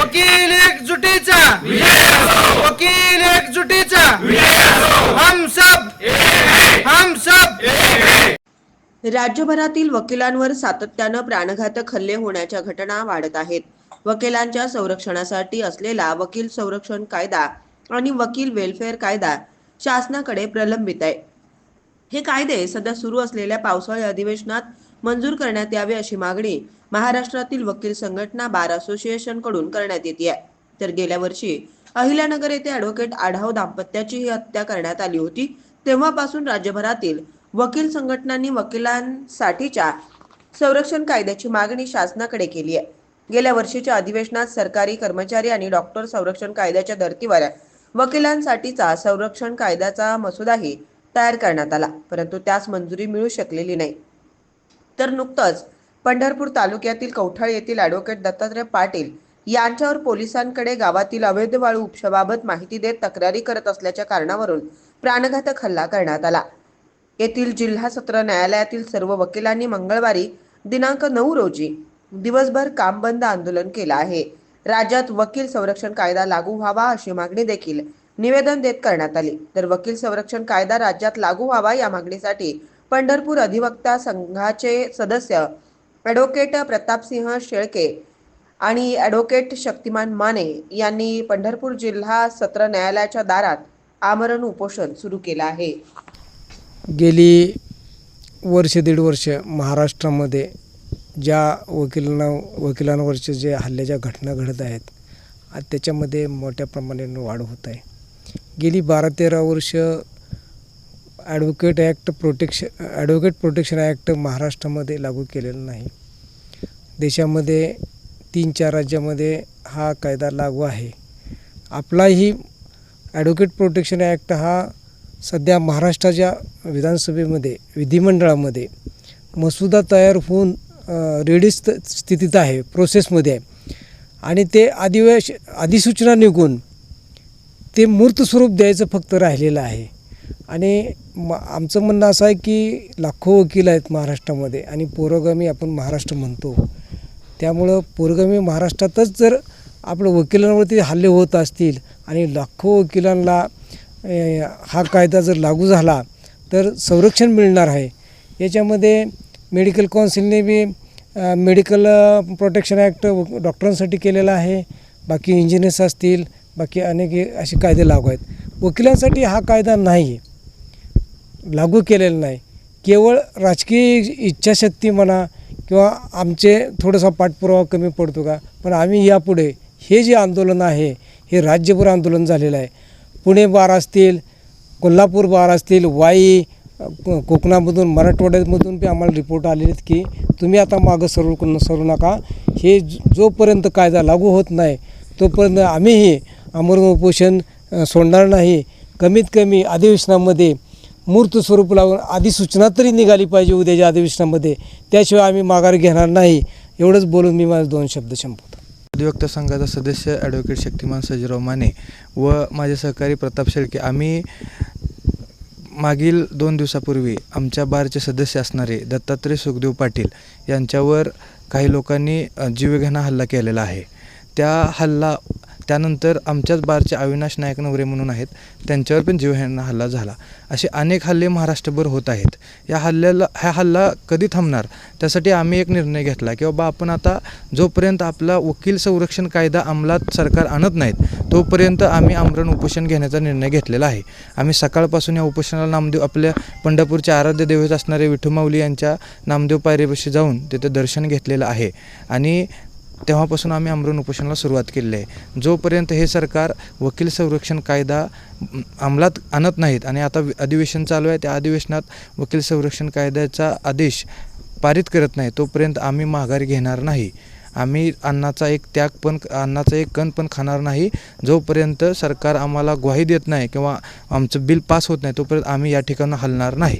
वकील एकजुटीचा. वकील एकजुटीचा. हम सब. हम सब. राज्यभरातील वकिलांवर सातत्यानं प्राणघातक हल्ले होण्याच्या घटना वाढत आहेत. वकिलांच्या संरक्षणासाठी असलेला वकील संरक्षण कायदा आणि वकील वेलफेअर कायदा शासनाकडे प्रलंबित आहे. हे कायदे सध्या सुरू असलेल्या पावसाळी अधिवेशनात मंजूर करण्यात यावे अशी मागणी महाराष्ट्रातील वकील संघटना बार असोसिएशनकडून करण्यात येते आहे. तर गेल्या वर्षी अहिल्यानगर येथे ॲडव्होकेट आढाव दाम्पत्याची ही हत्या करण्यात आली होती. तेव्हापासून राज्यभरातील वकील संघटनांनी वकिलांसाठीच्या संरक्षण कायद्याची मागणी शासनाकडे केली आहे. गेल्या वर्षीच्या अधिवेशनात सरकारी कर्मचारी आणि डॉक्टर संरक्षण कायद्याच्या धर्तीवर वकिलांसाठीचा संरक्षण कायद्याचा मसुदाही तयार करण्यात आला. परंतु त्यास मंजुरी मिळू शकलेली नाही. तर नुकतंच पंढरपूर तालुक्यातील कौठाळ येथील ॲडव्होकेट दत्तात्रय पाटील यांच्यावर पोलिसांकडे गावातील अवैध वाळू उपशाबाबत माहिती देत तक्रारी करत असल्याच्या कारणावरून प्राणघातक हल्ला करण्यात आला. येथील जिल्हा सत्र न्यायालयातील सर्व वकिलांनी मंगळवारी दिनांक नऊ रोजी दिवसभर काम बंद आंदोलन केलं आहे. राज्यात वकील संरक्षण कायदा लागू व्हावा अशी मागणी देखील निवेदन देत करण्यात आली. तर वकील संरक्षण कायदा राज्यात लागू व्हावा या मागणीसाठी पंढरपूर अधिवक्ता संघाचे सदस्य ॲडव्होकेट प्रतापसिंह शेळके आणि ॲडव्होकेट शक्तिमान माने यांनी पंढरपूर जिल्हा सत्र न्यायालयाच्या दारात आमरण उपोषण सुरू केलं आहे. गेली वर्ष दीड वर्ष महाराष्ट्रामध्ये ज्या वकिलांना वकिलांवरचे जे हल्ल्याच्या घटना घडत आहेत आ- त्याच्यामध्ये मोठ्या प्रमाणाने वाढ होत आहे. गेली बारा तेरा वर्ष advocate act protection advocate protection act महाराष्ट्रामध्ये लागू केलेला नाही. देशामध्ये तीन चार राज्यामध्ये हा कायदा लागू आहे. आपलाही ॲडव्होकेट प्रोटेक्शन ॲक्ट हा सध्या महाराष्ट्राच्या विधानसभेमध्ये विधिमंडळामध्ये मसुदा तयार होऊन रेडी स्त स्थितीत आहे प्रोसेसमध्ये आहे. आणि ते अधिवेश अधिसूचना निघून ते मूर्त स्वरूप द्यायचं फक्त राहिलेलं आहे. आणि म आमचं म्हणणं असं आहे की लाखो वकील आहेत महाराष्ट्रामध्ये आणि पुरोगामी आपण महाराष्ट्र म्हणतो. त्यामुळं पुरोगामी महाराष्ट्रातच जर आपलं वकिलांवरती हल्ले होत असतील आणि लाखो वकिलांना हा कायदा जर लागू झाला तर संरक्षण मिळणार आहे. याच्यामध्ये मेडिकल काउन्सिलने बी मेडिकल प्रोटेक्शन ॲक्ट डॉक्टरांसाठी केलेला आहे. बाकी इंजिनियर्स असतील बाकी अनेक असे कायदे लागू आहेत. वकिलांसाठी हा कायदा नाही लागू केलेला नाही. केवळ राजकीय इच्छाशक्ती म्हणा किंवा आमचे थोडासा पाठपुरावा कमी पडतो का? पण आम्ही यापुढे हे जे आंदोलन आहे हे राज्यभर आंदोलन झालेलं आहे. पुणे बार असतील कोल्हापूर बार असतील वाई कोकणामधून मराठवाड्यामधून बी आम्हाला रिपोर्ट आलेले आहेत की तुम्ही आता मागं सरू सरू नका. हे जोपर्यंत कायदा लागू होत नाही तोपर्यंत आम्हीही आमरण उपोषण सोडणार नाही. कमीत कमी अधिवेशनामध्ये मूर्त स्वरूप लावून अधिसूचना तरी निघाली पाहिजे उद्याच्या अधिवेशनामध्ये. त्याशिवाय आम्ही माघार घेणार नाही. एवढंच बोलून मी माझे दोन शब्द संपवतो. अधिवक्ता संघाचा सदस्य ॲडव्होकेट शक्तिमान सजीराव माने व माझे सहकारी प्रताप शेळके. आम्ही मागील दोन दिवसापूर्वी आमच्या बारचे सदस्य असणारे दत्तात्रय सुखदेव पाटील यांच्यावर काही लोकांनी जीवघेणा हल्ला केलेला आहे. त्या हल्ला त्यानंतर आमच्याच बारचे अविनाश नायक नवरे म्हणून आहेत त्यांच्यावर पण जीवघेणा हल्ला झाला. असे अनेक हल्ले महाराष्ट्रभर होत आहेत. या हल्ल्याला हा हल्ला कधी थांबणार? त्यासाठी आम्ही एक निर्णय घेतला की बाबा आपण आता जोपर्यंत आपला वकील संरक्षण कायदा अंमलात सरकार आणत नाहीत तोपर्यंत आम्ही आमरण उपोषण घेण्याचा निर्णय घेतलेला आहे. आम्ही सकाळपासून या उपोषणाला नामदेव आपल्या पंढरपूरचे आराध्य दैवत असणारे विठुमाऊली यांच्या नामदेव पायरीपाशी जाऊन तिथे दर्शन घेतलेलं आहे. आणि तेव्हापासून आम्ही आमरण उपोषणाला सुरुवात केलेली आहे. जोपर्यंत हे सरकार वकील संरक्षण कायदा अंमलात आणत नाहीत आणि आता अधिवेशन चालू आहे त्या अधिवेशनात वकील संरक्षण कायद्याचा आदेश पारित करत नाही तोपर्यंत आम्ही माघारी घेणार नाही. आम्ही अन्नाचा एक त्याग पण अन्नाचा एक कण पण खाणार नाही. जोपर्यंत सरकार आम्हाला ग्वाही देत नाही किंवा आमचं बिल पास होत नाही तोपर्यंत आम्ही या ठिकाणी हलणार नाही.